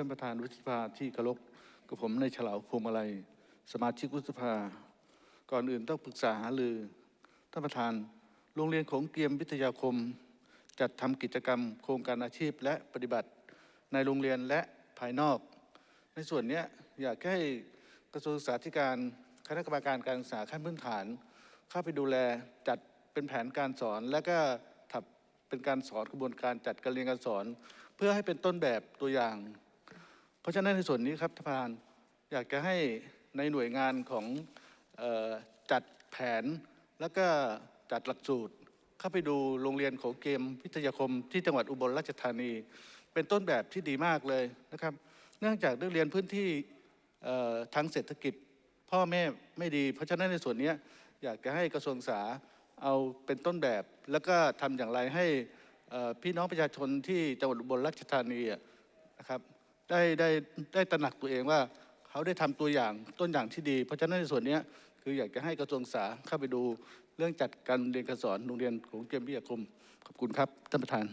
ท่านประธานวุฒิสภาที่เคารพกับผมในฉลาวพวงมาลัย สมาชิกวุฒิสภา ก่อนอื่นต้องปรึกษาหารือท่านประธานโรงเรียนของเกียมวิทยาคม จัดทำกิจกรรม โครงการอาชีพและปฏิบัติในโรงเรียนและภายนอก ในส่วนนี้อยากให้กระทรวงศึกษาธิการคณะกรรมการการศึกษาขั้นพื้นฐาน เข้าไปดูแลจัดเป็นแผนการสอน และก็ถับเป็นการสอนกระบวนการจัดการเรียนการสอน เพื่อให้เป็นต้นแบบตัวอย่าง ราะฉะนั้นในส่วนนี้ครับท่านประธานอยากจะให้ในหน่วยงานของออจัดแผนแล้วก็จัดหลักสูตร เข้าไปดูโรงเรียนของเกมวิทยาคมที่จังหวัดอุบลราชธานี เป็นต้นแบบที่ดีมากเลยนะครับ เนื่องจากนักเรียนพื้นที่ทางเศรษฐกิจพ่อแม่ไม่ดี เพราะฉะนั้นในส่วนนี้อยากจะให้กระทรวงศึกษาเอาเป็นต้นแบบ แล้วก็ทำอย่างไรให้พี่น้องประชาชนที่จังหวัดอุบลราชธานีนะครับ ได้ได้ได้ตระหนักตัวเองว่าเขาได้ทำตัวอย่างต้นอย่างที่ดี เพราะฉะนั้นในส่วนนี้คืออยากจะให้กระทรวงศึกษาเข้าไปดูเรื่องจัดการเรียนการสอนโรงเรียนของเตรียมวิทยาคมขอบคุณครับท่านประธาน